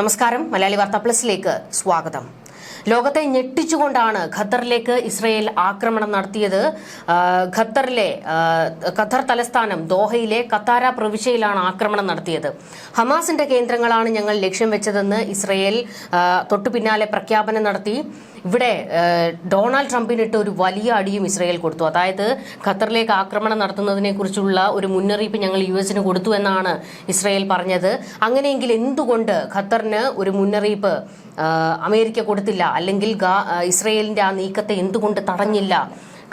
നമസ്കാരം. മലയാളി വാർത്താ പ്ലസിലേക്ക് സ്വാഗതം. ലോകത്തെ ഞെട്ടിച്ചുകൊണ്ടാണ് ഖത്തറിലേക്ക് ഇസ്രയേൽ ആക്രമണം നടത്തിയത്. ഖത്തറിലെ ഖത്തർ തലസ്ഥാനം ദോഹയിലെ കത്താര പ്രവിശ്യയിലാണ് ആക്രമണം നടത്തിയത്. ഹമാസിന്റെ കേന്ദ്രങ്ങളാണ് ഞങ്ങൾ ലക്ഷ്യം വെച്ചതെന്ന് ഇസ്രയേൽ തൊട്ടു പിന്നാലെ പ്രഖ്യാപനം നടത്തി. ഇവിടെ ഡൊണാൾഡ് ട്രംപിനിട്ട് ഒരു വലിയ അടിയും ഇസ്രയേൽ കൊടുത്തു. അതായത് ഖത്തറിലേക്ക് ആക്രമണം നടത്തുന്നതിനെ കുറിച്ചുള്ള ഒരു മുന്നറിയിപ്പ് ഞങ്ങൾ യു എസിന് കൊടുത്തു എന്നാണ് ഇസ്രയേൽ പറഞ്ഞത്. അങ്ങനെയെങ്കിൽ എന്തുകൊണ്ട് ഖത്തറിന് ഒരു മുന്നറിയിപ്പ് അമേരിക്ക കൊടുത്തില്ല? അല്ലെങ്കിൽ ഇസ്രയേലിന്റെ ആ നീക്കത്തെ എന്തുകൊണ്ട് തടഞ്ഞില്ല?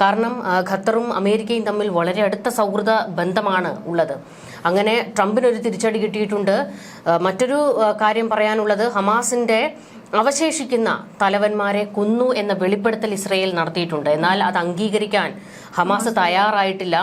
കാരണം ഖത്തറും അമേരിക്കയും തമ്മിൽ വളരെ അടുത്ത സൗഹൃദ ബന്ധമാണ് ഉള്ളത്. അങ്ങനെ ട്രംപിനൊരു തിരിച്ചടി കിട്ടിയിട്ടുണ്ട്. മറ്റൊരു കാര്യം പറയാനുള്ളത് ഹമാസിന്റെ അവശേഷിക്കുന്ന തലവന്മാരെ കുന്നു എന്ന വെളിപ്പെടുത്തൽ ഇസ്രയേൽ നടത്തിയിട്ടുണ്ട്. എന്നാൽ അത് അംഗീകരിക്കാൻ ഹമാസ് തയ്യാറായിട്ടില്ല.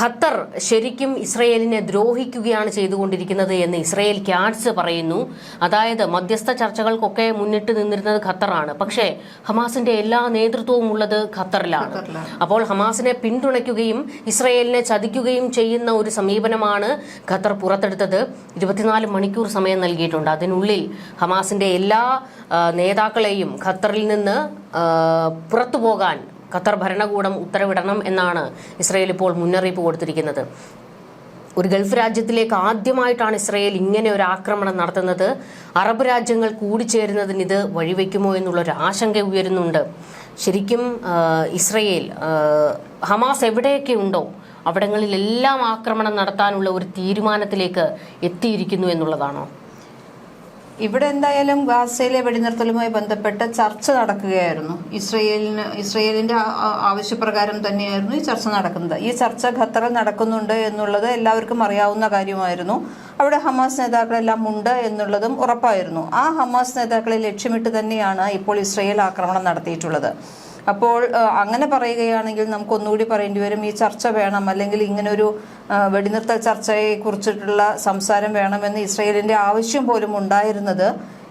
ഖത്തർ ശരിക്കും ഇസ്രയേലിനെ ദ്രോഹിക്കുകയാണ് ചെയ്തുകൊണ്ടിരിക്കുന്നത് എന്ന് ഇസ്രയേൽ ക്യാറ്റ്സ് പറയുന്നു. അതായത് മധ്യസ്ഥ ചർച്ചകൾക്കൊക്കെ മുന്നിട്ട് നിന്നിരുന്നത് ഖത്തറാണ്. പക്ഷേ ഹമാസിന്റെ എല്ലാ നേതൃത്വവും ഉള്ളത് ഖത്തറിലാണ്. അപ്പോൾ ഹമാസിനെ പിന്തുണയ്ക്കുകയും ഇസ്രയേലിനെ ചതിക്കുകയും ചെയ്യുന്ന ഒരു സമീപനമാണ് ഖത്തർ പുറത്തെടുത്തത്. ഇരുപത്തിനാല് മണിക്കൂർ സമയം നൽകിയിട്ടുണ്ട്. അതിനുള്ളിൽ ഹമാസിന്റെ എല്ലാ നേതാക്കളെയും ഖത്തറിൽ നിന്ന് പുറത്തു പോകാൻ ഖത്തർ ഭരണകൂടം ഉത്തരവിടണം എന്നാണ് ഇസ്രയേൽ ഇപ്പോൾ മുന്നറിയിപ്പ് കൊടുത്തിരിക്കുന്നത്. ഒരു ഗൾഫ് രാജ്യത്തിലേക്ക് ആദ്യമായിട്ടാണ് ഇസ്രയേൽ ഇങ്ങനെ ഒരു ആക്രമണം നടത്തുന്നത്. അറബ് രാജ്യങ്ങൾ കൂടിച്ചേരുന്നതിന് ഇത് വഴിവെക്കുമോ എന്നുള്ളൊരു ആശങ്ക ഉയരുന്നുണ്ട്. ശരിക്കും ഇസ്രയേൽ ഹമാസ് എവിടെയൊക്കെ ഉണ്ടോ അവിടങ്ങളിലെല്ലാം ആക്രമണം നടത്താനുള്ള ഒരു തീരുമാനത്തിലേക്ക് എത്തിയിരിക്കുന്നു എന്നുള്ളതാണോ? ഇവിടെ എന്തായാലും ഗാസയിലെ വെടിനിർത്തലുമായി ബന്ധപ്പെട്ട ചർച്ച നടക്കുകയായിരുന്നു. ഇസ്രയേലിന് ഇസ്രയേലിന്റെ ആവശ്യപ്രകാരം തന്നെയായിരുന്നു ഈ ചർച്ച നടക്കുന്നത്. ഈ ചർച്ച ഖത്തറിൽ നടക്കുന്നുണ്ട് എന്നുള്ളത് എല്ലാവർക്കും അറിയാവുന്ന കാര്യമായിരുന്നു. അവിടെ ഹമാസ് നേതാക്കളെല്ലാം ഉണ്ട് എന്നുള്ളതും ഉറപ്പായിരുന്നു. ആ ഹമാസ് നേതാക്കളെ ലക്ഷ്യമിട്ട് തന്നെയാണ് ഇപ്പോൾ ഇസ്രയേൽ ആക്രമണം നടത്തിയിട്ടുള്ളത്. അപ്പോൾ അങ്ങനെ പറയുകയാണെങ്കിൽ നമുക്ക് ഒന്നുകൂടി പറയേണ്ടി വരും ഈ ചർച്ച വേണം അല്ലെങ്കിൽ ഇങ്ങനൊരു വെടിനിർത്തൽ ചർച്ചയെ കുറിച്ചിട്ടുള്ള സംസാരം വേണമെന്ന് ഇസ്രയേലിന്റെ ആവശ്യം പോലും ഉണ്ടായിരുന്നത്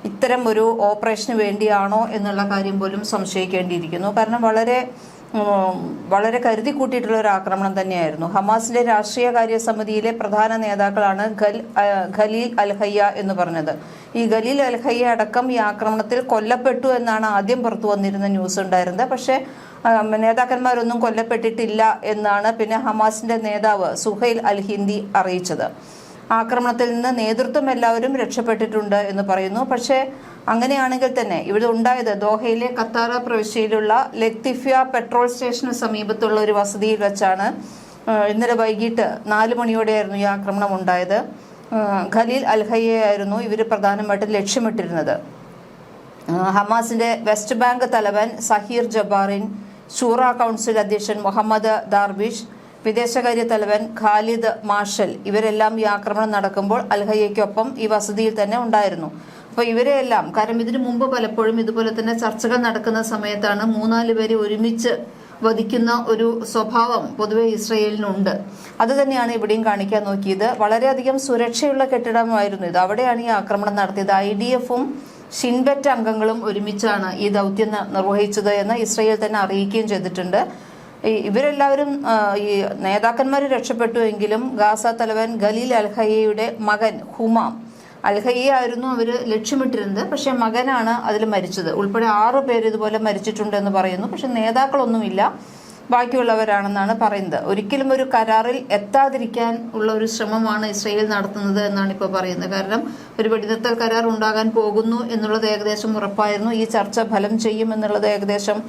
ഇത്തരം ഒരു ഓപ്പറേഷന് വേണ്ടിയാണോ എന്നുള്ള കാര്യം പോലും സംശയിക്കേണ്ടിയിരിക്കുന്നു. കാരണം വളരെ വളരെ കരുതി കൂട്ടിയിട്ടുള്ള ഒരു ആക്രമണം തന്നെയായിരുന്നു. ഹമാസിന്റെ രാഷ്ട്രീയ കാര്യ സമിതിയിലെ പ്രധാന നേതാക്കളാണ് ഖലീൽ അൽഹയ്യ എന്ന് പറഞ്ഞത്. ഈ ഖലീൽ അൽഹയ്യ അടക്കം ഈ ആക്രമണത്തിൽ കൊല്ലപ്പെട്ടു എന്നാണ് ആദ്യം പുറത്തു വന്നിരുന്ന ന്യൂസ് ഉണ്ടായിരുന്നത്. പക്ഷേ നേതാക്കന്മാരൊന്നും കൊല്ലപ്പെട്ടിട്ടില്ല എന്നാണ് പിന്നെ ഹമാസിന്റെ നേതാവ് സുഹൈൽ അൽ ഹിന്ദി അറിയിച്ചത്. ആക്രമണത്തിൽ നിന്ന് നേതൃത്വം എല്ലാവരും രക്ഷപ്പെട്ടിട്ടുണ്ട് എന്ന് പറയുന്നു. പക്ഷേ അങ്ങനെയാണെങ്കിൽ തന്നെ ഇവിടെ ഉണ്ടായത് ദോഹയിലെ കത്താറ പ്രവിശ്യയിലുള്ള ലത്തിഫിയ പെട്രോൾ സ്റ്റേഷന് സമീപത്തുള്ള ഒരു വസതിയിൽ വെച്ചാണ് ഇന്നലെ വൈകിട്ട് നാല് മണിയോടെയായിരുന്നു ഈ ആക്രമണം ഉണ്ടായത്. ഖലീൽ അൽഹയ്യയായിരുന്നു ഇവർ പ്രധാനമായിട്ടും ലക്ഷ്യമിട്ടിരുന്നത്. ഹമാസിന്റെ വെസ്റ്റ് ബാങ്ക് തലവൻ സഹീർ ജബാറിൻ ഷൂറ കൗൺസിൽ അധ്യക്ഷൻ മുഹമ്മദ് ദാർബിഷ് വിദേശകാര്യ തലവൻ ഖാലിദ് മാർഷൽ ഇവരെല്ലാം ഈ ആക്രമണം നടക്കുമ്പോൾ അൽഹയ്യയ്ക്കൊപ്പം ഈ വസതിയിൽ തന്നെ ഉണ്ടായിരുന്നു. അപ്പോൾ ഇവരെയെല്ലാം കാരണം ഇതിനു മുമ്പ് പലപ്പോഴും ഇതുപോലെ തന്നെ ചർച്ചകൾ നടക്കുന്ന സമയത്താണ് മൂന്നാൽ പേരെ ഒരുമിച്ച് വധിക്കുന്ന ഒരു സ്വഭാവം പൊതുവെ ഇസ്രയേലിനുണ്ട്. അത് തന്നെയാണ് ഇവിടെയും കാണിക്കാൻ നോക്കിയത്. വളരെയധികം സുരക്ഷയുള്ള കെട്ടിടമായിരുന്നു ഇത്. അവിടെയാണ് ഈ ആക്രമണം നടത്തിയത്. ഐ ഡി എഫും ഷിൻബെറ്റ് അംഗങ്ങളും ഒരുമിച്ചാണ് ഈ ദൗത്യം നിർവഹിച്ചത് എന്ന് ഇസ്രയേൽ തന്നെ അറിയിക്കുകയും ചെയ്തിട്ടുണ്ട്. ഇവരെല്ലാവരും ഈ നേതാക്കന്മാർ രക്ഷപ്പെട്ടു എങ്കിലും ഗാസ തലവൻ ഖലീൽ അൽഹയ്യയുടെ മകൻ ഹുമാം അൽഹയ്യ ആയിരുന്നു അവർ ലക്ഷ്യമിട്ടിരുന്നത്. പക്ഷേ മകനാണ് അതിൽ മരിച്ചത്. ഉൾപ്പെടെ ആറ് പേര് ഇതുപോലെ മരിച്ചിട്ടുണ്ടെന്ന് പറയുന്നു. പക്ഷെ നേതാക്കളൊന്നുമില്ല. ബാക്കിയുള്ളവരാണെന്നാണ് പറയുന്നത്. ഒരിക്കലും ഒരു കരാറിൽ എത്താതിരിക്കാൻ ഉള്ള ഒരു ശ്രമമാണ് ഇസ്രയേൽ നടത്തുന്നത് എന്നാണ് ഇപ്പോൾ പറയുന്നത്. കാരണം ഒരു വെടിനിർത്തൽ കരാർ ഉണ്ടാകാൻ പോകുന്നു എന്നുള്ളത് ഏകദേശം ഉറപ്പായിരുന്നു. ഈ ചർച്ച ഫലം ചെയ്യും എന്നുള്ളത് ഏകദേശം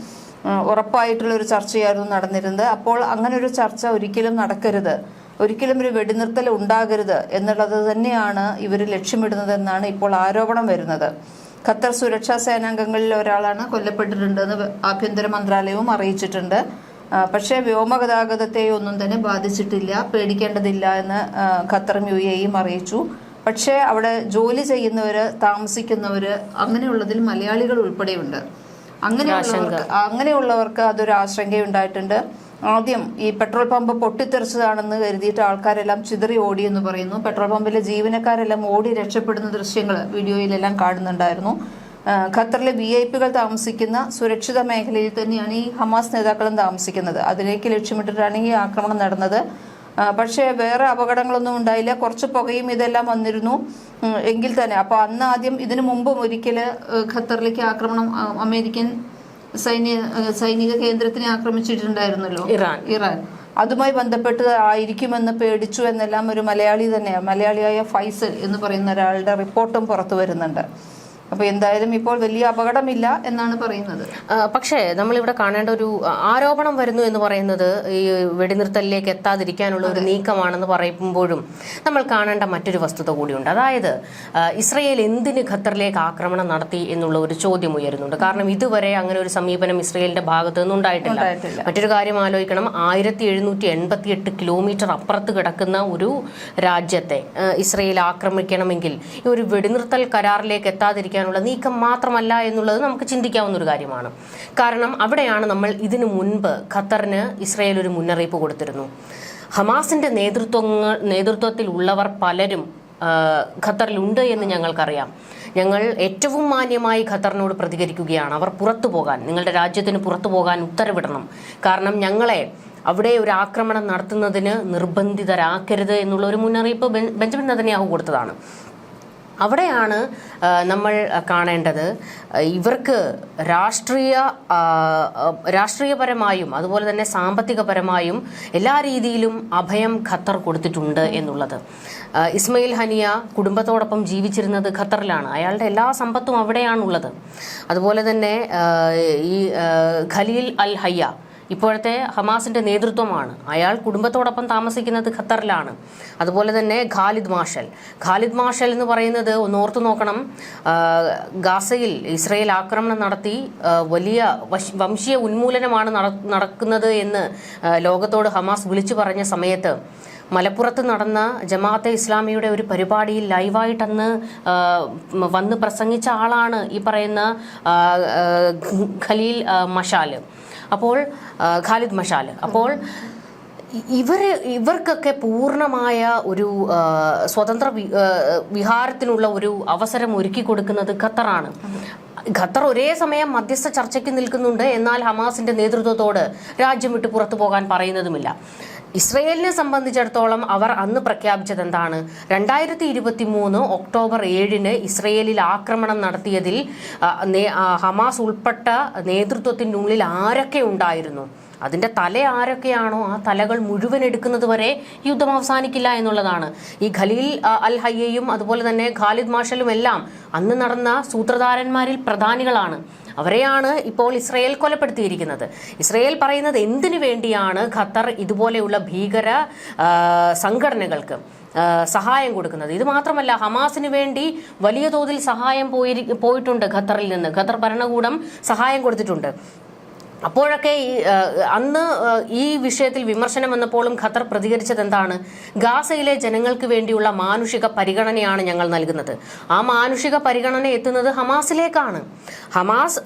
ഉറപ്പായിട്ടുള്ള ഒരു ചർച്ചയായിരുന്നു നടന്നിരുന്നത്. അപ്പോൾ അങ്ങനെ ഒരു ചർച്ച ഒരിക്കലും നടക്കരുത്. ഒരിക്കലും ഒരു വെടിനിർത്തൽ ഉണ്ടാകരുത് എന്നുള്ളത് തന്നെയാണ് ഇവർ ലക്ഷ്യമിടുന്നതെന്നാണ് ഇപ്പോൾ ആരോപണം വരുന്നത്. ഖത്തർ സുരക്ഷാ സേനാംഗങ്ങളിൽ ഒരാളാണ് കൊല്ലപ്പെട്ടിട്ടുണ്ടെന്ന് ആഭ്യന്തര മന്ത്രാലയവും അറിയിച്ചിട്ടുണ്ട്. പക്ഷേ വ്യോമഗതാഗതത്തെ ഒന്നും തന്നെ ബാധിച്ചിട്ടില്ല പേടിക്കേണ്ടതില്ല എന്ന് ഖത്തറും യു എയും അറിയിച്ചു. പക്ഷേ അവിടെ ജോലി ചെയ്യുന്നവര് താമസിക്കുന്നവര് അങ്ങനെയുള്ളതിൽ മലയാളികൾ ഉൾപ്പെടെയുണ്ട്. അങ്ങനെയുള്ളവർക്ക് അങ്ങനെയുള്ളവർക്ക് അതൊരു ആശങ്കയുണ്ടായിട്ടുണ്ട്. ആദ്യം ഈ പെട്രോൾ പമ്പ് പൊട്ടിത്തെറിച്ചതാണെന്ന് കരുതിയിട്ട് ആൾക്കാരെല്ലാം ചിതറി ഓടി എന്ന് പറയുന്നു. പെട്രോൾ പമ്പിലെ ജീവനക്കാരെല്ലാം ഓടി രക്ഷപ്പെടുന്ന ദൃശ്യങ്ങൾ വീഡിയോയിലെല്ലാം കാണുന്നുണ്ടായിരുന്നു. ഖത്തറിലെ വി ഐ പികൾ താമസിക്കുന്ന സുരക്ഷിത മേഖലയിൽ തന്നെയാണ് ഈ ഹമാസ് നേതാക്കളും താമസിക്കുന്നത്. അതിലേക്ക് ലക്ഷ്യമിട്ടിട്ടാണ് ഈ ആക്രമണം നടന്നത്. പക്ഷേ വേറെ അപകടങ്ങളൊന്നും ഉണ്ടായില്ല. കുറച്ച് പുകയും ഇതെല്ലാം വന്നിരുന്നു. എങ്കിൽ തന്നെ. അപ്പോൾ അന്ന് ആദ്യം ഇതിനു മുമ്പും ഒരിക്കൽ ഖത്തറിലേക്ക് ആക്രമണം അമേരിക്കൻ സൈന്യ സൈനിക കേന്ദ്രത്തിനെ ആക്രമിച്ചിട്ടുണ്ടായിരുന്നല്ലോ? ഇറാൻ. ഇറാൻ. അതുമായി ബന്ധപ്പെട്ട് ആയിരിക്കുമെന്ന് പേടിച്ചു എന്നെല്ലാം ഒരു മലയാളി തന്നെയാണ് മലയാളിയായ ഫൈസൽ എന്ന് പറയുന്ന ഒരാളുടെ റിപ്പോർട്ടും പുറത്തു വരുന്നുണ്ട്. അപ്പൊ എന്തായാലും ഇപ്പോൾ വലിയ അപകടമില്ല എന്നാണ് പറയുന്നത്. പക്ഷേ നമ്മൾ ഇവിടെ കാണേണ്ട ഒരു ആരോപണം വരുന്നു എന്ന് പറയുന്നത് ഈ വെടിനിർത്തലിലേക്ക് എത്താതിരിക്കാനുള്ള ഒരു നീക്കമാണെന്ന് പറയുമ്പോഴും നമ്മൾ കാണേണ്ട മറ്റൊരു വസ്തുത കൂടിയുണ്ട്. അതായത് ഇസ്രയേൽ എന്തിന് ഖത്തറിലേക്ക് ആക്രമണം നടത്തി എന്നുള്ള ഒരു ചോദ്യം ഉയരുന്നുണ്ട്. കാരണം ഇതുവരെ അങ്ങനെ ഒരു സമീപനം ഇസ്രയേലിന്റെ ഭാഗത്തു നിന്നുണ്ടായിട്ടില്ല ഉണ്ടായിട്ടില്ല. മറ്റൊരു കാര്യം ആലോചിക്കണം. ആയിരത്തി എഴുന്നൂറ്റി എൺപത്തി എട്ട് കിലോമീറ്റർ അപ്പുറത്ത് കിടക്കുന്ന ഒരു രാജ്യത്തെ ഇസ്രയേൽ ആക്രമിക്കണമെങ്കിൽ ഈ ഒരു വെടിനിർത്തൽ കരാറിലേക്ക് എത്താതിരിക്കാനുള്ള നീക്കം മാത്രമല്ല എന്നുള്ളത് നമുക്ക് ചിന്തിക്കാവുന്ന ഒരു കാര്യമാണ്. കാരണം അവിടെയാണ് നമ്മൾ ഇതിനു മുൻപ് ഖത്തറിന് ഇസ്രയേൽ ഒരു മുന്നറിയിപ്പ് കൊടുത്തിരുന്നു. ഹമാസിന്റെ നേതൃത്വങ്ങൾ നേതൃത്വത്തിൽ ഉള്ളവർ പലരും ഖത്തറിലുണ്ട് എന്ന് ഞങ്ങൾക്കറിയാം. ഞങ്ങൾ ഏറ്റവും മാന്യമായി ഖത്തറിനോട് പ്രതികരിക്കുകയാണ്. അവർ പുറത്തു പോകാൻ നിങ്ങളുടെ രാജ്യത്തിന് പുറത്തു പോകാൻ ഉത്തരവിടണം. കാരണം ഞങ്ങളെ അവിടെ ഒരു ആക്രമണം നടത്തുന്നതിന് നിർബന്ധിതരാക്കരുത് എന്നുള്ള ഒരു മുന്നറിയിപ്പ് ബെഞ്ചമിൻ നദന്യാഹു കൊടുത്തതാണ്. അവിടെയാണ് നമ്മൾ കാണേണ്ടത്. ഇവർക്ക് രാഷ്ട്രീയ രാഷ്ട്രീയപരമായും അതുപോലെ തന്നെ സാമ്പത്തികപരമായും എല്ലാ രീതിയിലും അഭയം ഖത്തർ കൊടുത്തിട്ടുണ്ട് എന്നുള്ളത്. ഇസ്മയിൽ ഹനിയ കുടുംബത്തോടൊപ്പം ജീവിച്ചിരുന്നത് ഖത്തറിലാണ്. അയാളുടെ എല്ലാ സമ്പത്തും അവിടെയാണുള്ളത്. അതുപോലെ തന്നെ ഈ ഖലീൽ അൽ ഹയ്യ ഇപ്പോഴത്തെ ഹമാസിന്റെ നേതൃത്വമാണ്. അയാൾ കുടുംബത്തോടൊപ്പം താമസിക്കുന്നത് ഖത്തറിലാണ്. അതുപോലെ തന്നെ ഖാലിദ് മാഷൽ. ഖാലിദ് മാഷൽ എന്ന് പറയുന്നത് ഒന്ന് ഓർത്തു നോക്കണം. ഗാസയിൽ ഇസ്രയേൽ ആക്രമണം നടത്തി വലിയ വംശീയ ഉന്മൂലനമാണ് നട- നടക്കുന്നത് എന്ന് ലോകത്തോട് ഹമാസ് വിളിച്ചു പറഞ്ഞ സമയത്ത് മലപ്പുറത്ത് നടന്ന ജമാഅത്തെ ഇസ്ലാമിയുടെ ഒരു പരിപാടിയിൽ ലൈവായിട്ടന്ന് വന്ന് പ്രസംഗിച്ച ആളാണ് ഈ പറയുന്ന ഖലീൽ മഷാൽ. അപ്പോൾ ഖാലിദ് മഷാൽ അപ്പോൾ ഇവർ ഇവർക്കൊക്കെ പൂർണമായ ഒരു സ്വതന്ത്ര വിഹാരത്തിനുള്ള ഒരു അവസരം ഒരുക്കി കൊടുക്കുന്നത് ഖത്തറാണ്. ഖത്തർ ഒരേ സമയം മധ്യസ്ഥ ചർച്ചയ്ക്ക് നിൽക്കുന്നുണ്ട് എന്നാൽ ഹമാസിന്റെ നേതൃത്വത്തോട് രാജ്യം വിട്ട് പുറത്തു പോകാൻ പറയുന്നതുമില്ല. ഇസ്രയേലിനെ സംബന്ധിച്ചിടത്തോളം അവർ അന്ന് പ്രഖ്യാപിച്ചത് എന്താണ്? രണ്ടായിരത്തി ഇരുപത്തി മൂന്ന് ഒക്ടോബർ ഏഴിന് ഇസ്രയേലിൽ ആക്രമണം നടത്തിയതിൽ ഹമാസ് ഉൾപ്പെട്ട നേതൃത്വത്തിനുള്ളിൽ ആരൊക്കെ ഉണ്ടായിരുന്നു? അതിന്റെ തല ആരൊക്കെയാണോ? ആ തലകൾ മുഴുവൻ എടുക്കുന്നത് വരെ യുദ്ധം അവസാനിക്കില്ല എന്നുള്ളതാണ്. ഈ ഖലീൽ അൽ ഹയ്യയും അതുപോലെ തന്നെ ഖാലിദ് മാഷലും എല്ലാം അന്ന് നടന്ന സൂത്രധാരന്മാരിൽ പ്രധാനികളാണ്. അവരെയാണ് ഇപ്പോൾ ഇസ്രയേൽ കൊലപ്പെടുത്തിയിരിക്കുന്നത്. ഇസ്രയേൽ പറയുന്നത് എന്തിനു വേണ്ടിയാണ് ഖത്തർ ഇതുപോലെയുള്ള ഭീകര സംഘടനകൾക്ക് സഹായം കൊടുക്കുന്നത്? ഇത് മാത്രമല്ല ഹമാസിന് വേണ്ടി വലിയ തോതിൽ സഹായം പോയി പോയിട്ടുണ്ട് ഖത്തറിൽ നിന്ന്. ഖത്തർ ഭരണകൂടം സഹായം കൊടുത്തിട്ടുണ്ട്. അപ്പോഴൊക്കെ ഈ അന്ന് ഈ വിഷയത്തിൽ വിമർശനം വന്നപ്പോഴും ഖത്തർ പ്രതികരിച്ചത് എന്താണ്? ഗാസയിലെ ജനങ്ങൾക്ക് വേണ്ടിയുള്ള മാനുഷിക പരിഗണനയാണ് ഞങ്ങൾ നൽകുന്നത്. ആ മാനുഷിക പരിഗണന എത്തുന്നത് ഹമാസിലേക്കാണ്. ഹമാസ്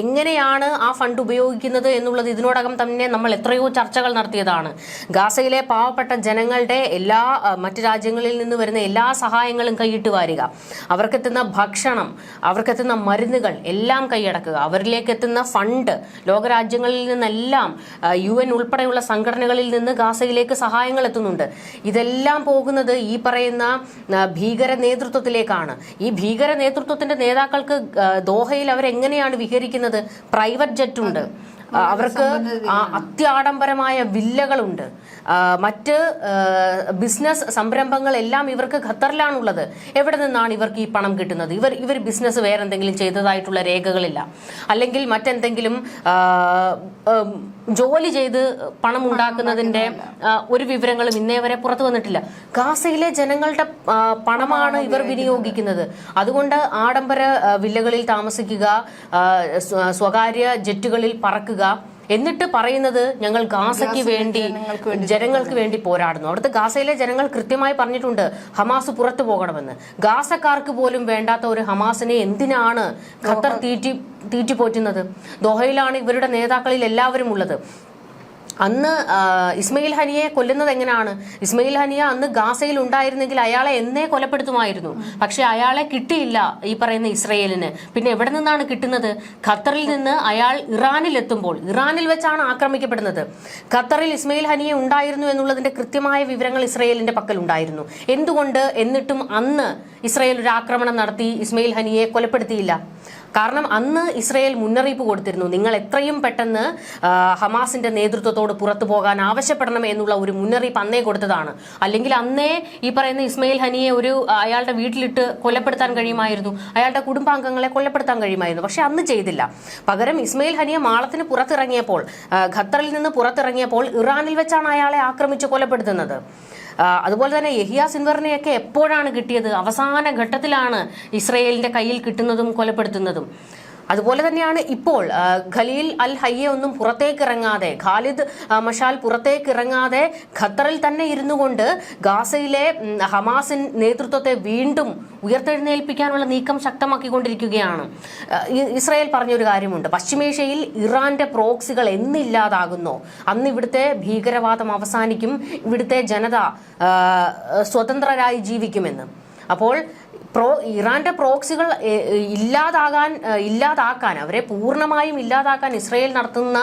എങ്ങനെയാണ് ആ ഫണ്ട് ഉപയോഗിക്കുന്നത് എന്നുള്ളത് ഇതിനോടകം തന്നെ നമ്മൾ എത്രയോ ചർച്ചകൾ നടത്തിയതാണ്. ഗാസയിലെ പാവപ്പെട്ട ജനങ്ങളുടെ എല്ലാ മറ്റു രാജ്യങ്ങളിൽ നിന്ന് വരുന്ന എല്ലാ സഹായങ്ങളും കൈയിട്ട് വാരുക. അവർക്കെത്തുന്ന ഭക്ഷണം അവർക്കെത്തുന്ന മരുന്നുകൾ എല്ലാം കൈയടക്കുക. അവരിലേക്ക് എത്തുന്ന ഫണ്ട് ലോകരാജ്യങ്ങളിൽ നിന്നെല്ലാം യു എൻ ഉൾപ്പെടെയുള്ള സംഘടനകളിൽ നിന്ന് ഗാസയിലേക്ക് സഹായങ്ങൾ എത്തുന്നുണ്ട്. ഇതെല്ലാം പോകുന്നത് ഈ പറയുന്ന ഭീകര നേതൃത്വത്തിലേക്കാണ്. ഈ ഭീകര നേതൃത്വത്തിന്റെ നേതാക്കൾക്ക് ദോഹയിൽ അവരെങ്ങനെയാണ് വിഹരിക്കുന്നത്? പ്രൈവറ്റ് ജെറ്റ് ഉണ്ട് അവർക്ക് അത്യാഡംബരമായ വില്ലകളുണ്ട്. മറ്റ് ബിസിനസ് സംരംഭങ്ങളെല്ലാം ഇവർക്ക് ഖത്തറിലാണുള്ളത്. എവിടെ നിന്നാണ് ഇവർക്ക് ഈ പണം കിട്ടുന്നത്? ഇവർ ഇവർ ബിസിനസ് വേറെ എന്തെങ്കിലും ചെയ്തതായിട്ടുള്ള രേഖകളില്ല. അല്ലെങ്കിൽ മറ്റെന്തെങ്കിലും ജോലി ചെയ്ത് പണം ഉണ്ടാക്കുന്നതിന്റെ ഒരു വിവരങ്ങളും ഇന്നേ വരെ പുറത്തു വന്നിട്ടില്ല. ഗാസയിലെ ജനങ്ങളുടെ പണമാണ് ഇവർ വിനിയോഗിക്കുന്നത്. അതുകൊണ്ട് ആഡംബര വില്ലകളിൽ താമസിക്കുക സ്വകാര്യ ജെറ്റുകളിൽ പറക്കുക എന്നിട്ട് പറയുന്നത് ഞങ്ങൾ ഗാസയ്ക്ക് വേണ്ടി ജനങ്ങൾക്ക് വേണ്ടി പോരാടുന്നു. അവിടുത്തെ ഗാസയിലെ ജനങ്ങൾ കൃത്യമായി പറഞ്ഞിട്ടുണ്ട് ഹമാസ് പുറത്തു പോകണമെന്ന്. ഗാസക്കാർക്ക് പോലും വേണ്ടാത്ത ഒരു ഹമാസിനെ എന്തിനാണ് ഖത്തർ തീറ്റി തീറ്റിപ്പോറ്റുന്നത്? ദോഹയിലാണ് ഇവരുടെ നേതാക്കളിൽ എല്ലാവരും ഉള്ളത്. അന്ന് ഇസ്മയിൽ ഹനിയെ കൊല്ലുന്നത് എങ്ങനെയാണ്? ഇസ്മയിൽ ഹനിയ അന്ന് ഗാസയിൽ ഉണ്ടായിരുന്നെങ്കിൽ അയാളെ എന്നേ കൊലപ്പെടുത്തുമായിരുന്നു. പക്ഷെ അയാളെ കിട്ടിയില്ല ഈ പറയുന്ന ഇസ്രയേലിന്. പിന്നെ എവിടെ നിന്നാണ് കിട്ടുന്നത്? ഖത്തറിൽ നിന്ന് അയാൾ ഇറാനിൽ എത്തുമ്പോൾ ഇറാനിൽ വെച്ചാണ് ആക്രമിക്കപ്പെടുന്നത്. ഖത്തറിൽ ഇസ്മയിൽ ഹനിയെ ഉണ്ടായിരുന്നു എന്നുള്ളതിന്റെ കൃത്യമായ വിവരങ്ങൾ ഇസ്രയേലിന്റെ പക്കൽ ഉണ്ടായിരുന്നു. എന്തുകൊണ്ട് എന്നിട്ടും അന്ന് ഇസ്രയേൽ ഒരു ആക്രമണം നടത്തി ഇസ്മയിൽ ഹനിയെ കൊലപ്പെടുത്തിയില്ല? കാരണം അന്ന് ഇസ്രയേൽ മുന്നറിയിപ്പ് കൊടുത്തിരുന്നു. നിങ്ങൾ എത്രയും പെട്ടെന്ന് ഹമാസിന്റെ നേതൃത്വത്തോട് പുറത്തു പോകാൻ ആവശ്യപ്പെടണം എന്നുള്ള ഒരു മുന്നറിയിപ്പ് അന്നേ കൊടുത്തതാണ്. അല്ലെങ്കിൽ അന്നേ ഈ പറയുന്ന ഇസ്മയിൽ ഹനിയെ ഒരു അയാളുടെ വീട്ടിലിട്ട് കൊലപ്പെടുത്താൻ കഴിയുമായിരുന്നു. അയാളുടെ കുടുംബാംഗങ്ങളെ കൊലപ്പെടുത്താൻ കഴിയുമായിരുന്നു. പക്ഷെ അന്ന് ചെയ്തില്ല. പകരം ഇസ്മയിൽ ഹനിയെ മാളത്തിന് പുറത്തിറങ്ങിയപ്പോൾ ഖത്തറിൽ നിന്ന് പുറത്തിറങ്ങിയപ്പോൾ ഇറാനിൽ വെച്ചാണ് അയാളെ ആക്രമിച്ച് കൊലപ്പെടുത്തുന്നത്. അതുപോലെ തന്നെ യഹിയ സിൻവറിനെയൊക്കെ എപ്പോഴാണ് കിട്ടിയത്? അവസാന ഘട്ടത്തിലാണ് ഇസ്രയേലിന്റെ കയ്യിൽ കിട്ടുന്നതും കൊലപ്പെടുത്തുന്നതും. അതുപോലെ തന്നെയാണ് ഇപ്പോൾ ഖലീൽ അൽ ഹയ്യ ഒന്നും പുറത്തേക്ക് ഇറങ്ങാതെ ഖാലിദ് മഷാൽ പുറത്തേക്ക് ഇറങ്ങാതെ ഖത്തറിൽ തന്നെ ഇരുന്നു കൊണ്ട് ഗാസയിലെ ഹമാസിൻ നേതൃത്വത്തെ വീണ്ടും ഉയർത്തെഴുന്നേൽപ്പിക്കാനുള്ള നീക്കം ശക്തമാക്കിക്കൊണ്ടിരിക്കുകയാണ്. ഇസ്രായേൽ പറഞ്ഞൊരു കാര്യമുണ്ട്. പശ്ചിമേഷ്യയിൽ ഇറാന്റെ പ്രോക്സികൾ എന്നില്ലാതാകുന്നു. അന്ന് ഇവിടുത്തെ ഭീകരവാദം അവസാനിക്കും. ഇവിടുത്തെ ജനത സ്വതന്ത്രരായി ജീവിക്കുമെന്ന്. അപ്പോൾ പ്രോ ഇറാന്റെ പ്രോക്സികൾ ഇല്ലാതാകാൻ ഇല്ലാതാക്കാൻ അവരെ പൂർണമായും ഇല്ലാതാക്കാൻ ഇസ്രയേൽ നടത്തുന്ന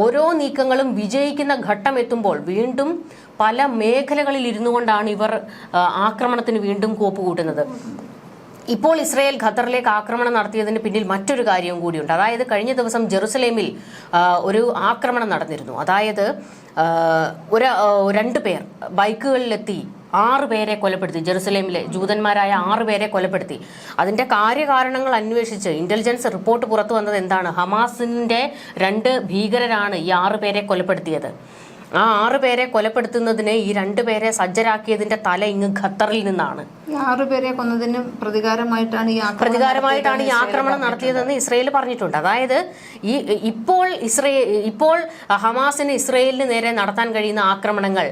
ഓരോ നീക്കങ്ങളും വിജയിക്കുന്ന ഘട്ടം എത്തുമ്പോൾ വീണ്ടും പല മേഖലകളിൽ ഇരുന്നു കൊണ്ടാണ് ഇവർ ആക്രമണത്തിന് വീണ്ടും കോപ്പ് കൂട്ടുന്നത് ഇപ്പോൾ ഇസ്രയേൽ ഖത്തറിലേക്ക് ആക്രമണം നടത്തിയതിന് പിന്നിൽ മറ്റൊരു കാര്യവും കൂടിയുണ്ട്. അതായത് കഴിഞ്ഞ ദിവസം ജെറുസലേമിൽ ഒരു ആക്രമണം നടന്നിരുന്നു. അതായത് ഒരു രണ്ട് പേർ ബൈക്കുകളിലെത്തി ആറ് പേരെ കൊലപ്പെടുത്തി. ജെറുസലേമിലെ ജൂതന്മാരായ ആറ് പേരെ കൊലപ്പെടുത്തി. അതിന്റെ കാര്യകാരണങ്ങൾ അന്വേഷിച്ച് ഇന്റലിജൻസ് റിപ്പോർട്ട് പുറത്തു വന്നത് എന്താണ്? ഹമാസിന്റെ രണ്ട് ഭീകരരാണ് ഈ ആറ് പേരെ കൊലപ്പെടുത്തിയത്. ആ ആറ് പേരെ കൊലപ്പെടുത്തുന്നതിന് ഈ രണ്ടുപേരെ സജ്ജരാക്കിയതിന്റെ തല ഇങ്ങ് ഖത്തറിൽ നിന്നാണ്. ആറുപേരെ കൊന്നതിന് പ്രതികാരമായിട്ടാണ് ഈ പ്രതികാരമായിട്ടാണ് ഈ ആക്രമണം നടത്തിയതെന്ന് ഇസ്രയേൽ പറഞ്ഞിട്ടുണ്ട്. അതായത് ഈ ഇപ്പോൾ ഇസ്രയേൽ ഇപ്പോൾ ഹമാസിന് ഇസ്രയേലിന് നേരെ നടത്താൻ കഴിയുന്ന ആക്രമണങ്ങൾ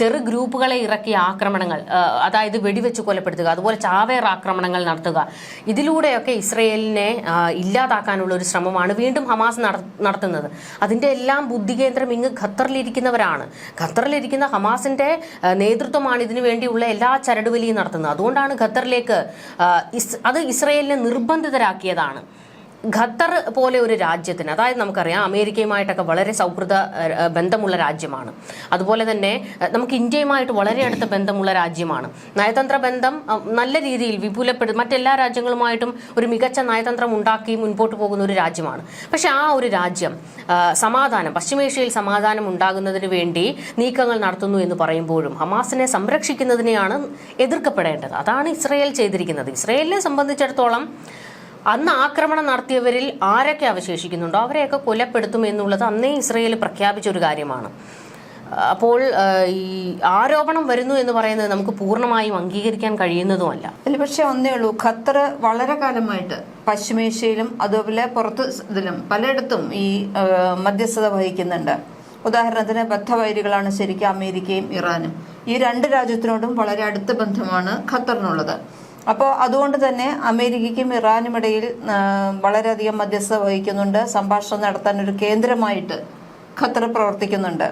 ചെറു ഗ്രൂപ്പുകളെ ഇറക്കിയ ആക്രമണങ്ങൾ അതായത് വെടിവെച്ച് കൊലപ്പെടുത്തുക അതുപോലെ ചാവേർ ആക്രമണങ്ങൾ നടത്തുക ഇതിലൂടെയൊക്കെ ഇസ്രയേലിനെ ഇല്ലാതാക്കാനുള്ള ഒരു ശ്രമമാണ് വീണ്ടും ഹമാസ് നടത്തുന്നത്. അതിന്റെ എല്ലാം ബുദ്ധികേന്ദ്രം ഇങ്ങ് ഖത്തറിലിരിക്കുന്നവരാണ് ഖത്തറിലിരിക്കുന്ന ഹമാസിന്റെ നേതൃത്വമാണ് ഇതിനു വേണ്ടിയുള്ള എല്ലാ ചരടുവലിയും നടത്തുന്നത്. അതുകൊണ്ടാണ് ഖത്തറിലേക്ക് അത് ഇസ്രയേലിനെ നിർബന്ധിതരാക്കിയതാണ്. ഖത്തർ പോലെ ഒരു രാജ്യത്തിന് അതായത് നമുക്കറിയാം അമേരിക്കയുമായിട്ടൊക്കെ വളരെ സൗഹൃദ ബന്ധമുള്ള രാജ്യമാണ്. അതുപോലെ തന്നെ നമുക്ക് ഇന്ത്യയുമായിട്ട് വളരെ അടുത്ത ബന്ധമുള്ള രാജ്യമാണ്. നയതന്ത്ര ബന്ധം നല്ല രീതിയിൽ വിപുലപ്പെടും. മറ്റെല്ലാ രാജ്യങ്ങളുമായിട്ടും ഒരു മികച്ച നയതന്ത്രം ഉണ്ടാക്കി മുൻപോട്ട് പോകുന്ന ഒരു രാജ്യമാണ്. പക്ഷെ ആ ഒരു രാജ്യം സമാധാനം പശ്ചിമേഷ്യയിൽ സമാധാനം ഉണ്ടാകുന്നതിന് വേണ്ടി നീക്കങ്ങൾ നടത്തുന്നു എന്ന് പറയുമ്പോഴും ഹമാസിനെ സംരക്ഷിക്കുന്നതിനെയാണ് എതിർക്കപ്പെടേണ്ടത്. അതാണ് ഇസ്രയേൽ ചെയ്തിരിക്കുന്നത്. ഇസ്രയേലിനെ സംബന്ധിച്ചിടത്തോളം അന്ന് ആക്രമണം നടത്തിയവരിൽ ആരൊക്കെ അവശേഷിക്കുന്നുണ്ടോ? അവരെയൊക്കെ കൊലപ്പെടുത്തും എന്നുള്ളത് അന്നേ ഇസ്രയേൽ പ്രഖ്യാപിച്ച ഒരു കാര്യമാണ്. അപ്പോൾ ഈ ആരോപണം വരുന്നു എന്ന് പറയുന്നത് നമുക്ക് പൂർണമായും അംഗീകരിക്കാൻ കഴിയുന്നതുമല്ല. അതിൽ പക്ഷെ ഒന്നേ ഉള്ളൂ. ഖത്തർ വളരെ കാലമായിട്ട് പശ്ചിമേഷ്യയിലും അതുപോലെ പുറത്ത് ഇതിലും പലയിടത്തും ഈ മധ്യസ്ഥത വഹിക്കുന്നുണ്ട്. ഉദാഹരണത്തിന് ബദ്ധവൈരികളാണ് ശരിക്കും അമേരിക്കയും ഇറാനും. ഈ രണ്ട് രാജ്യത്തിനോടും വളരെ അടുത്ത ബന്ധമാണ് ഖത്തറിനുള്ളത്. അപ്പോൾ അതുകൊണ്ട് തന്നെ അമേരിക്കയ്ക്കും ഇറാനും ഇടയിൽ വളരെയധികം മധ്യസ്ഥ വഹിക്കുന്നുണ്ട്. സംഭാഷണം നടത്താൻ ഒരു കേന്ദ്രമായിട്ട് ഖത്തർ പ്രവർത്തിക്കുന്നുണ്ട്.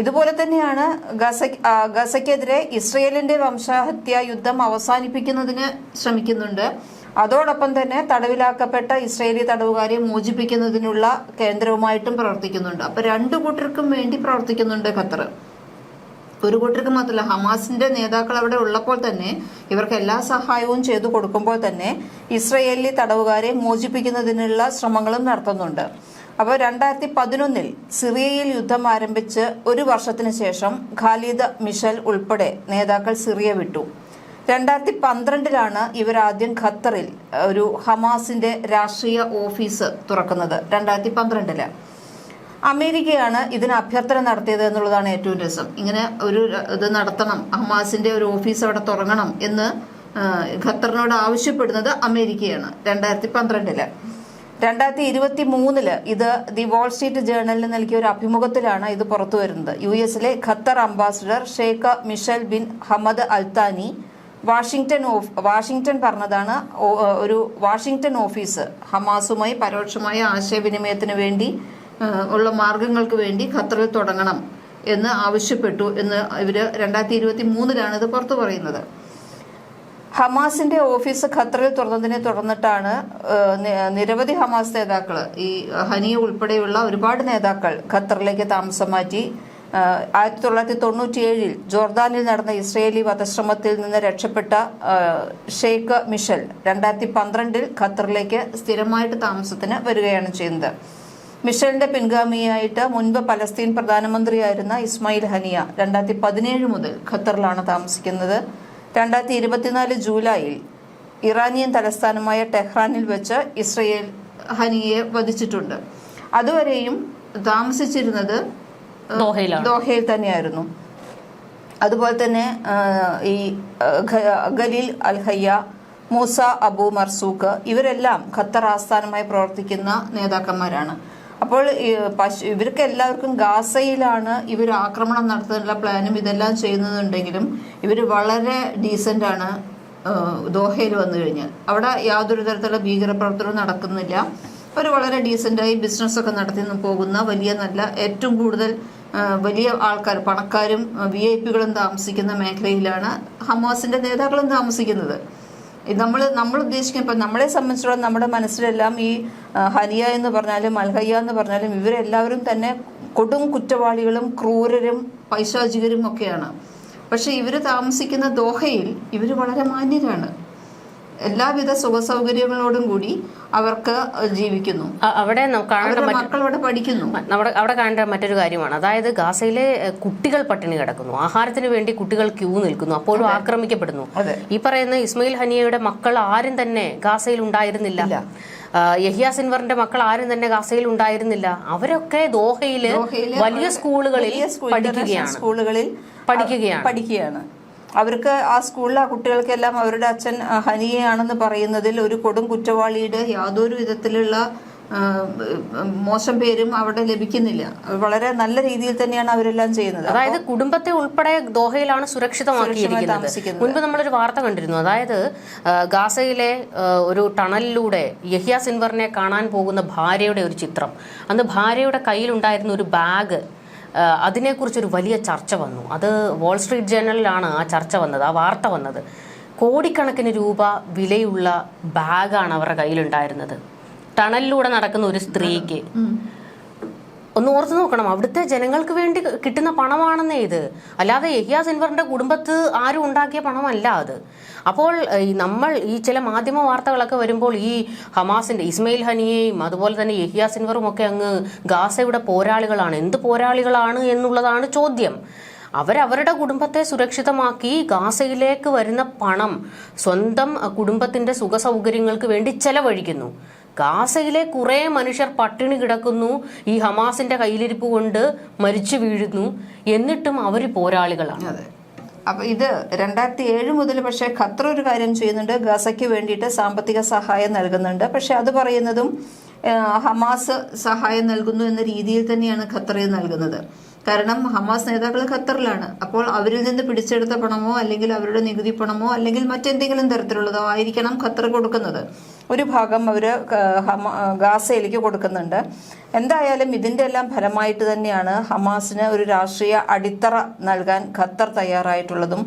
ഇതുപോലെ തന്നെയാണ് ഗസ ഗസയ്ക്കെതിരെ ഇസ്രയേലിന്റെ വംശഹത്യ യുദ്ധം അവസാനിപ്പിക്കുന്നതിന് ശ്രമിക്കുന്നുണ്ട്. അതോടൊപ്പം തന്നെ തടവിലാക്കപ്പെട്ട ഇസ്രയേലി തടവുകാരെ മോചിപ്പിക്കുന്നതിനുള്ള കേന്ദ്രവുമായിട്ടും പ്രവർത്തിക്കുന്നുണ്ട്. അപ്പൊ രണ്ടു കൂട്ടർക്കും വേണ്ടി പ്രവർത്തിക്കുന്നുണ്ട് ഖത്തർ. ഒരു കൂട്ടർക്ക് മാത്രമല്ല ഹമാസിന്റെ നേതാക്കൾ അവിടെ ഉള്ളപ്പോൾ തന്നെ ഇവർക്ക് എല്ലാ സഹായവും ചെയ്തു കൊടുക്കുമ്പോൾ തന്നെ ഇസ്രയേലി തടവുകാരെ മോചിപ്പിക്കുന്നതിനുള്ള ശ്രമങ്ങളും നടത്തുന്നുണ്ട്. അപ്പോൾ രണ്ടായിരത്തി പതിനൊന്നിൽ സിറിയയിൽ യുദ്ധം ആരംഭിച്ച് ഒരു വർഷത്തിന് ശേഷം ഖാലിദ് മിഷൽ ഉൾപ്പെടെ നേതാക്കൾ സിറിയ വിട്ടു. രണ്ടായിരത്തി പന്ത്രണ്ടിലാണ് ഇവർ ആദ്യം ഖത്തറിൽ ഒരു ഹമാസിന്റെ രാഷ്ട്രീയ ഓഫീസ് തുറക്കുന്നത് രണ്ടായിരത്തി പന്ത്രണ്ടിൽ അമേരിക്കയാണ് ഇതിന് അഭ്യർത്ഥന നടത്തിയത് എന്നുള്ളതാണ് ഏറ്റവും രസം. ഇങ്ങനെ ഒരു ഇത് നടത്തണം ഹമാസിന്റെ ഒരു ഓഫീസ് അവിടെ തുടങ്ങണം എന്ന് ഖത്തറിനോട് ആവശ്യപ്പെടുന്നത് അമേരിക്കയാണ് രണ്ടായിരത്തി പന്ത്രണ്ടിൽ രണ്ടായിരത്തി ഇരുപത്തി മൂന്നിൽ ഇത് ദി വാൾ സ്ട്രീറ്റ് ജേർണലിന് നൽകിയ ഒരു അഭിമുഖത്തിലാണ് ഇത് പുറത്തു വരുന്നത്. യു എസിലെ Qatar ambassador Sheikh Mishal bin Hamad Al Thani Washington of Washington പറഞ്ഞതാണ് ഒരു വാഷിംഗ്ടൺ ഓഫീസ് ഹമാസുമായി പരോക്ഷമായ ആശയവിനിമയത്തിന് വേണ്ടി ഉള്ള മാർഗങ്ങൾക്ക് വേണ്ടി ഖത്തറിൽ തുടങ്ങണം എന്ന് ആവശ്യപ്പെട്ടു എന്ന് ഇവർ രണ്ടായിരത്തി ഇരുപത്തി മൂന്നിലാണ് ഇത് പുറത്തു പറയുന്നത്. ഹമാസിന്റെ ഓഫീസ് ഖത്തറിൽ തുറന്നതിനെ തുടർന്നിട്ടാണ് നിരവധി ഹമാസ് നേതാക്കൾ ഈ ഹനിയ ഉൾപ്പെടെയുള്ള ഒരുപാട് നേതാക്കൾ ഖത്തറിലേക്ക് താമസം മാറ്റി. ആയിരത്തി തൊള്ളായിരത്തി തൊണ്ണൂറ്റിയേഴിൽ ജോർദാനിൽ നടന്ന ഇസ്രയേലി വധശ്രമത്തിൽ നിന്ന് രക്ഷപ്പെട്ട ഷെയ്ഖ് മിഷൽ രണ്ടായിരത്തി പന്ത്രണ്ടിൽ ഖത്തറിലേക്ക് സ്ഥിരമായിട്ട് താമസത്തിന് വരികയാണ് ചെയ്യുന്നത്. മിഷലിന്റെ പിൻഗാമിയായിട്ട് മുൻപ് പലസ്തീൻ പ്രധാനമന്ത്രിയായിരുന്ന ഇസ്മായിൽ ഹനിയ രണ്ടായിരത്തി പതിനേഴ് മുതൽ ഖത്തറിലാണ് താമസിക്കുന്നത്. രണ്ടായിരത്തി ഇരുപത്തിനാല് ജൂലൈയിൽ ഇറാനിയൻ തലസ്ഥാനമായ ടെഹ്റാനിൽ വെച്ച് ഇസ്രയേൽ ഹനിയെ വധിച്ചിട്ടുണ്ട്. അതുവരെയും താമസിച്ചിരുന്നത്. ദോഹയിൽ തന്നെയായിരുന്നു. അതുപോലെ തന്നെ ഈ Khalil al Hayya Musa Abu Marzouk ഇവരെല്ലാം ഖത്തർ ആസ്ഥാനമായി പ്രവർത്തിക്കുന്ന നേതാക്കന്മാരാണ്. അപ്പോൾ പശു ഇവർക്ക് എല്ലാവർക്കും ഗാസയിലാണ് ഇവർ ആക്രമണം നടത്താനുള്ള പ്ലാനും ഇതെല്ലാം ചെയ്യുന്നതുണ്ടെങ്കിലും ഇവർ വളരെ ഡീസന്റ് ആണ് ആ, ദോഹയിൽ വന്നു കഴിഞ്ഞാൽ. അവിടെ യാതൊരു തരത്തിലുള്ള ഭീകരപ്രവർത്തനവും നടക്കുന്നില്ല. അവർ വളരെ ഡീസന്റായി ബിസിനസ്സൊക്കെ നടത്തി പോകുന്ന വലിയ നല്ല ഏറ്റവും കൂടുതൽ വലിയ ആൾക്കാർ പണക്കാരും വി ഐ പികളും താമസിക്കുന്ന മേഖലയിലാണ് ഹമാസിന്റെ നേതാക്കളും താമസിക്കുന്നത്. നമ്മൾ നമ്മൾ ഉദ്ദേശിക്കുന്ന ഇപ്പം നമ്മളെ സംബന്ധിച്ചിടത്തോളം നമ്മുടെ മനസ്സിലെല്ലാം ഈ ഹനിയ എന്ന് പറഞ്ഞാലും അൽഹയ്യ എന്ന് പറഞ്ഞാലും ഇവരെല്ലാവരും തന്നെ കൊടും കുറ്റവാളികളും ക്രൂരരും പൈശാചികരും ഒക്കെയാണ്. പക്ഷെ ഇവർ താമസിക്കുന്ന ദോഹയിൽ ഇവർ വളരെ മാന്യരാണ്. എല്ലാവിധ സുഖസൗകര്യങ്ങളോടും കൂടി അവർക്ക് ജീവിക്കുന്നു. അവിടെ മക്കൾ അവിടെ പഠിക്കുന്നു. നമ്മുടെ അവിടെ കാണേണ്ട മറ്റൊരു കാര്യമാണ്. അതായത് ഗാസയിലെ കുട്ടികൾ പട്ടിണി കിടക്കുന്നു. ആഹാരത്തിന് വേണ്ടി കുട്ടികൾ ക്യൂ നിൽക്കുന്നു. അപ്പോഴും ആക്രമിക്കപ്പെടുന്നു. ഈ പറയുന്ന ഇസ്മയിൽ ഹനിയയുടെ മക്കൾ ആരും തന്നെ ഗാസയിൽ ഉണ്ടായിരുന്നില്ല. യഹിയ സിൻവറിന്റെ മക്കൾ ആരും തന്നെ ഗാസയിൽ ഉണ്ടായിരുന്നില്ല. അവരൊക്കെ ദോഹയിൽ വലിയ സ്കൂളുകളിൽ പഠിക്കുകയാണ്. സ്കൂളുകളിൽ പഠിക്കുകയാണ്. പഠിക്കുകയാണ്. അവർക്ക് ആ സ്കൂളിലെ ആ കുട്ടികൾക്കെല്ലാം അവരുടെ അച്ഛൻ ഹനിയാണെന്ന് ഹനിയയാണെന്ന് പറയുന്നതിൽ ഒരു കൊടും കുറ്റവാളിയുടെ യാതൊരു വിധത്തിലുള്ള മോശം പേരും അവിടെ ലഭിക്കുന്നില്ല. വളരെ നല്ല രീതിയിൽ തന്നെയാണ് അവരെല്ലാം ചെയ്യുന്നത്. അതായത് കുടുംബത്തെ ഉൾപ്പെടെ ദോഹയിലാണ് സുരക്ഷിതമാക്കിയിരിക്കുന്നത്. മുൻപ് നമ്മളൊരു വാർത്ത കണ്ടിരുന്നു. അതായത് ഗാസയിലെ ഒരു ടണലിലൂടെ യഹിയ സിൻവറിനെ കാണാൻ പോകുന്ന ഭാര്യയുടെ ഒരു ചിത്രം. അന്ന് ഭാര്യയുടെ കയ്യിലുണ്ടായിരുന്ന ഒരു ബാഗ് അതിനെക്കുറിച്ചൊരു വലിയ ചർച്ച വന്നു. അത് വാൾ സ്ട്രീറ്റ് ജേർണലിലാണ് ആ ചർച്ച വന്നത് ആ വാർത്ത വന്നത്. കോടിക്കണക്കിന് രൂപ വിലയുള്ള ബാഗാണ് അവരുടെ കയ്യിലുണ്ടായിരുന്നത്. ടണലിലൂടെ നടക്കുന്ന ഒരു സ്ത്രീക്ക്. ഒന്ന് ഓർത്ത് നോക്കണം. അവിടുത്തെ ജനങ്ങൾക്ക് വേണ്ടി കിട്ടുന്ന പണമാണെന്നേ ഇത്. അല്ലാതെ യഹിയ സിൻവറിന്റെ കുടുംബത്ത് ആരും ഉണ്ടാക്കിയ പണമല്ല അത്. അപ്പോൾ ഈ നമ്മൾ ഈ ചില മാധ്യമ വാർത്തകളൊക്കെ വരുമ്പോൾ ഈ ഹമാസിന്റെ ഇസ്മയിൽ ഹനിയെയും അതുപോലെ തന്നെ യഹിയ സിൻവറും ഒക്കെ അങ്ങ് ഗാസയുടെ പോരാളികളാണ്. എന്ത് പോരാളികളാണ് എന്നുള്ളതാണ് ചോദ്യം. അവരവരുടെ കുടുംബത്തെ സുരക്ഷിതമാക്കി ഗാസയിലേക്ക് വരുന്ന പണം സ്വന്തം കുടുംബത്തിന്റെ സുഖ സൗകര്യങ്ങൾക്ക് വേണ്ടി ചെലവഴിക്കുന്നു. ഗാസയിലെ കുറെ മനുഷ്യർ പട്ടിണി കിടക്കുന്നു. ഈ ഹമാസിന്റെ കയ്യിലിരിപ്പ് കൊണ്ട് മരിച്ചു വീഴുന്നു. എന്നിട്ടും അവർ പോരാളികളാണ്. അപ്പൊ ഇത് രണ്ടായിരത്തി ഏഴ് മുതൽ പക്ഷേ ഖത്തർ ഒരു കാര്യം ചെയ്യുന്നുണ്ട്. ഗസയ്ക്ക് വേണ്ടിയിട്ട് സാമ്പത്തിക സഹായം നൽകുന്നുണ്ട്. പക്ഷെ അത് പറയുന്നതും ഹമാസ് സഹായം നൽകുന്നു എന്ന രീതിയിൽ തന്നെയാണ് ഖത്തറിൽ നൽകുന്നത്. കാരണം ഹമാസ് നേതാക്കൾ ഖത്തറിലാണ്. അപ്പോൾ അവരിൽ നിന്ന് പിടിച്ചെടുത്ത പണമോ അല്ലെങ്കിൽ അവരുടെ നികുതി പണമോ അല്ലെങ്കിൽ മറ്റെന്തെങ്കിലും തരത്തിലുള്ളതോ ആയിരിക്കണം ഖത്തർ കൊടുക്കുന്നത്. ഒരു ഭാഗം അവർ ഗാസയിലേക്ക് കൊടുക്കുന്നുണ്ട്. എന്തായാലും ഇതിന്റെ എല്ലാം ഫലമായിട്ട് തന്നെയാണ് ഹമാസിന് ഒരു രാഷ്ട്രീയ അടിത്തറ നൽകാൻ ഖത്തർ തയ്യാറായിട്ടുള്ളതും.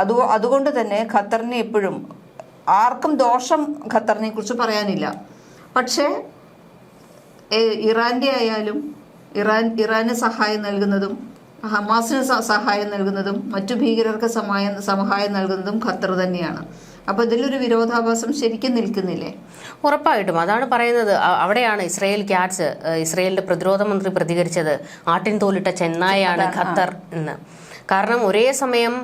അത് അതുകൊണ്ട് തന്നെ ഖത്തറിനെ എപ്പോഴും ആർക്കും ദോഷം ഖത്തറിനെ കുറിച്ച് പറയാനില്ല. പക്ഷേ ഇറാന്റെ ആയാലും ഇറാൻ ഇറാന് സഹായം നൽകുന്നതും ഹമാസിന് സഹായം നൽകുന്നതും മറ്റു ഭീകരർക്ക് സഹായം സഹായം നൽകുന്നതും ഖത്തർ തന്നെയാണ്. അപ്പൊ ഇതിലൊരു വിരോധാഭാസം ശരിക്കും നിൽക്കുന്നില്ലേ? ഉറപ്പായിട്ടും. അതാണ് പറയുന്നത്. അവിടെയാണ് ഇസ്രായേൽ ക്യാറ്റ്സ് ഇസ്രയേലിന്റെ ഇസ്രായേലിന്റെ പ്രതിരോധ മന്ത്രി പ്രതികരിച്ചത്. ആട്ടിൻ തോലിട്ട ചെന്നായാണ് ഖത്തർ എന്ന്. കാരണം ഒരേ സമയം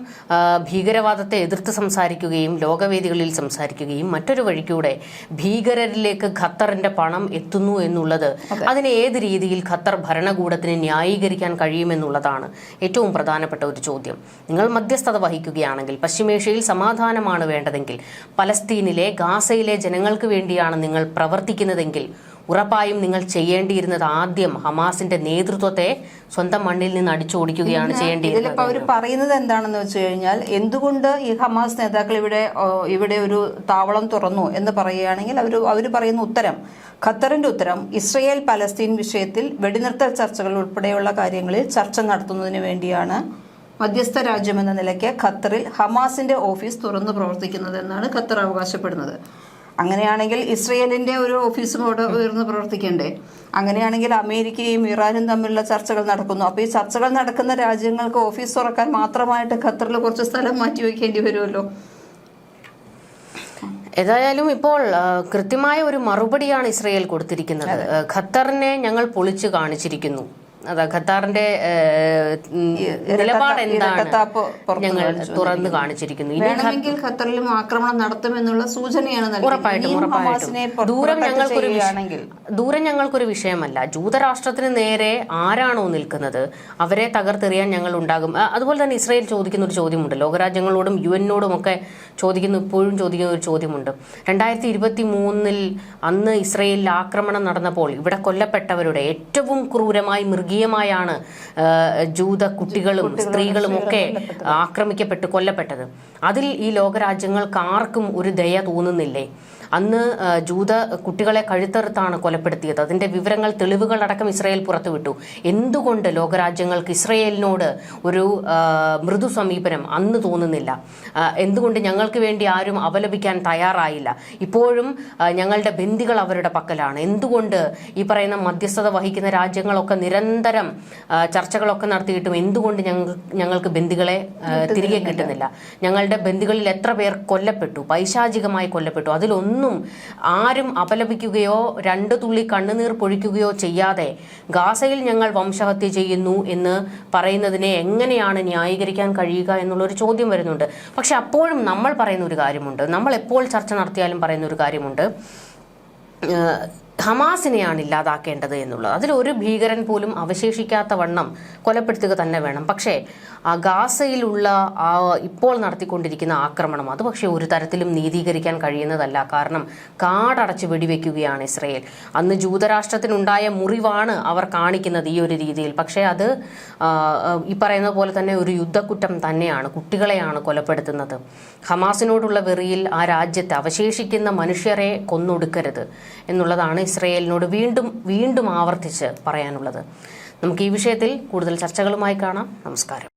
ഭീകരവാദത്തെ എതിർത്ത് സംസാരിക്കുകയും ലോകവേദികളിൽ സംസാരിക്കുകയും മറ്റൊരു വഴിക്കൂടെ ഭീകരരിലേക്ക് ഖത്തറിന്റെ പണം എത്തുന്നു എന്നുള്ളത് അതിനെ ഏത് രീതിയിൽ ഖത്തർ ഭരണകൂടത്തിന് ന്യായീകരിക്കാൻ കഴിയുമെന്നുള്ളതാണ് ഏറ്റവും പ്രധാനപ്പെട്ട ഒരു ചോദ്യം. നിങ്ങൾ മധ്യസ്ഥത വഹിക്കുകയാണെങ്കിൽ പശ്ചിമേഷ്യയിൽ സമാധാനമാണ് വേണ്ടതെങ്കിൽ പലസ്തീനിലെ ഗാസയിലെ ജനങ്ങൾക്ക് വേണ്ടിയാണ് നിങ്ങൾ പ്രവർത്തിക്കുന്നതെങ്കിൽ ഉറപ്പായും നിങ്ങൾ ചെയ്യേണ്ടിയിരുന്നത് ആദ്യം ഹമാസിന്റെ നേതൃത്വത്തെ സ്വന്തം മണ്ണിൽ നിന്ന് അടിച്ചോടിക്കുകയാണ് ചെയ്യേണ്ടിയിരുന്നത്. ഇതിലിപ്പോ അവർ പറയുന്നത് എന്താണെന്ന് വെച്ച് കഴിഞ്ഞാൽ എന്തുകൊണ്ട് ഈ ഹമാസ് നേതാക്കൾ ഇവിടെ ഇവിടെ ഒരു താവളം തുറന്നു എന്ന് പറയുകയാണെങ്കിൽ അവർ അവർ പറയുന്ന ഉത്തരം ഖത്തറിന്റെ ഉത്തരം ഇസ്രയേൽ പലസ്തീൻ വിഷയത്തിൽ വെടിനിർത്തൽ ചർച്ചകൾ ഉൾപ്പെടെയുള്ള കാര്യങ്ങളിൽ ചർച്ച നടത്തുന്നതിന് വേണ്ടിയാണ് മധ്യസ്ഥ രാജ്യമെന്ന നിലയ്ക്ക് ഖത്തറിൽ ഹമാസിന്റെ ഓഫീസ് തുറന്നു പ്രവർത്തിക്കുന്നത് എന്നാണ് ഖത്തർ അവകാശപ്പെടുന്നത്. അങ്ങനെയാണെങ്കിൽ ഇസ്രയേലിന്റെ ഒരു ഓഫീസും അവിടെ ഉയർന്ന് പ്രവർത്തിക്കണ്ടേ? അങ്ങനെയാണെങ്കിൽ അമേരിക്കയും ഇറാനും തമ്മിലുള്ള ചർച്ചകൾ നടക്കുന്നു. അപ്പോൾ ഈ ചർച്ചകൾ നടക്കുന്ന രാജ്യങ്ങൾക്ക് ഓഫീസ് തുറക്കാൻ മാത്രമായിട്ട് ഖത്തറിൽ കുറച്ച് സ്ഥലം മാറ്റി വയ്ക്കേണ്ടി വരുമല്ലോ? ഏതായാലും ഇപ്പോൾ കൃത്യമായ ഒരു മറുപടിയാണ് ഇസ്രയേൽ കൊടുത്തിരിക്കുന്നത്. ഖത്തറിനെ ഞങ്ങൾ പൊളിച്ചു കാണിച്ചിരിക്കുന്നു. അതാ ഖത്താറിന്റെ നിലപാട് എന്താണ് ഞങ്ങൾ തുറന്നു കാണിച്ചിരിക്കുന്നു. വേണമെങ്കിൽ ഖത്തറിലും ആക്രമണം നടത്തുമെന്നുള്ള സൂചനയാണ് നൽകിയത്. ഉറപ്പായിട്ടും ഉറപ്പായിട്ടും. ദൂരം ഞങ്ങൾക്കൊരു ദൂരം ഞങ്ങൾക്കൊരു വിഷയമല്ല. ജൂതരാഷ്ട്രത്തിന് നേരെ ആരാണോ നിൽക്കുന്നത്? അവരെ തകർത്തെറിയാൻ ഞങ്ങൾ ഉണ്ടാകും. അതുപോലെ തന്നെ ഇസ്രായേൽ ചോദിക്കുന്ന ഒരു ചോദ്യമുണ്ട്. ലോകരാജ്യങ്ങളോടും യു എന്നോടും ഒക്കെ ചോദിക്കുന്ന ഇപ്പോഴും ചോദിക്കുന്ന ഒരു ചോദ്യമുണ്ട്. രണ്ടായിരത്തി ഇരുപത്തി മൂന്നിൽ അന്ന് ഇസ്രയേലിൽ ആക്രമണം നടന്നപ്പോൾ ഇവിടെ കൊല്ലപ്പെട്ടവരുടെ ഏറ്റവും ക്രൂരമായി മൃഗീയമായാണ് ആ, ജൂത കുട്ടികളും സ്ത്രീകളും ഒക്കെ ആക്രമിക്കപ്പെട്ട് കൊല്ലപ്പെട്ടത്. അതിൽ ഈ ലോകരാജ്യങ്ങൾക്ക് ആർക്കും ഒരു ദയ തോന്നുന്നില്ലേ? അന്ന് ജൂത കുട്ടികളെ കഴുത്തറുത്താണ് കൊലപ്പെടുത്തിയത്. അതിന്റെ വിവരങ്ങൾ തെളിവുകൾ അടക്കം ഇസ്രായേൽ പുറത്തുവിട്ടു. എന്തുകൊണ്ട് ലോകരാജ്യങ്ങൾക്ക് ഇസ്രയേലിനോട് ഒരു മൃദു സമീപനം അന്ന് തോന്നുന്നില്ല? എന്തുകൊണ്ട് ഞങ്ങൾക്ക് വേണ്ടി ആരും അപലപിക്കാൻ തയ്യാറായില്ല? ഇപ്പോഴും ഞങ്ങളുടെ ബന്ധികൾ അവരുടെ പക്കലാണ്. എന്തുകൊണ്ട് ഈ പറയുന്ന മധ്യസ്ഥത വഹിക്കുന്ന രാജ്യങ്ങളൊക്കെ നിരന്തരം ചർച്ചകളൊക്കെ നടത്തിയിട്ടും എന്തുകൊണ്ട് ഞങ്ങൾ ഞങ്ങൾക്ക് ബന്ധികളെ തിരികെ കിട്ടുന്നില്ല? ഞങ്ങളുടെ ബന്ധികളിൽ എത്ര പേർ കൊല്ലപ്പെട്ടു? പൈശാചികമായി കൊല്ലപ്പെട്ടു. അതിലൊന്നും ആരും അപലപിക്കുകയോ രണ്ട് തുള്ളി കണ്ണുനീർ പൊഴിക്കുകയോ ചെയ്യാതെ ഗാസയിൽ ഞങ്ങൾ വംശഹത്യ ചെയ്യുന്നു എന്ന് പറയുന്നതിനെ എങ്ങനെയാണ് ന്യായീകരിക്കാൻ കഴിയുക എന്നുള്ളൊരു ചോദ്യം വരുന്നുണ്ട്. പക്ഷെ അപ്പോഴും നമ്മൾ പറയുന്ന ഒരു കാര്യമുണ്ട്. നമ്മൾ എപ്പോൾ ചർച്ച നടത്തിയാലും പറയുന്ന ഒരു കാര്യമുണ്ട്. ഹമാസിനെയാണ് ഇല്ലാതാക്കേണ്ടത് എന്നുള്ളത്. അതിലൊരു ഭീകരൻ പോലും അവശേഷിക്കാത്ത വണ്ണം കൊലപ്പെടുത്തുക തന്നെ വേണം. പക്ഷേ ആ ഗാസയിലുള്ള ആ ഇപ്പോൾ നടത്തിക്കൊണ്ടിരിക്കുന്ന ആക്രമണം അത് പക്ഷേ ഒരു തരത്തിലും നീതീകരിക്കാൻ കഴിയുന്നതല്ല. കാരണം കാടടച്ച് വെടിവെക്കുകയാണ് ഇസ്രയേൽ. അന്ന് ജൂതരാഷ്ട്രത്തിനുണ്ടായ മുറിവാണ് അവർ കാണിക്കുന്നത് ഈ ഒരു രീതിയിൽ. പക്ഷേ അത് ഈ പറയുന്ന പോലെ തന്നെ ഒരു യുദ്ധക്കുറ്റം തന്നെയാണ്. കുട്ടികളെയാണ് കൊലപ്പെടുത്തുന്നത്. ഹമാസിനോടുള്ള വെറിയിൽ ആ രാജ്യത്ത് അവശേഷിക്കുന്ന മനുഷ്യരെ കൊന്നൊടുക്കരുത് എന്നുള്ളതാണ് ഇസ്രയേലിനോട് വീണ്ടും വീണ്ടും ആവർത്തിച്ച് പറയാനുള്ളത്. നമുക്ക് ഈ വിഷയത്തിൽ കൂടുതൽ ചർച്ചകളുമായി കാണാം. നമസ്കാരം.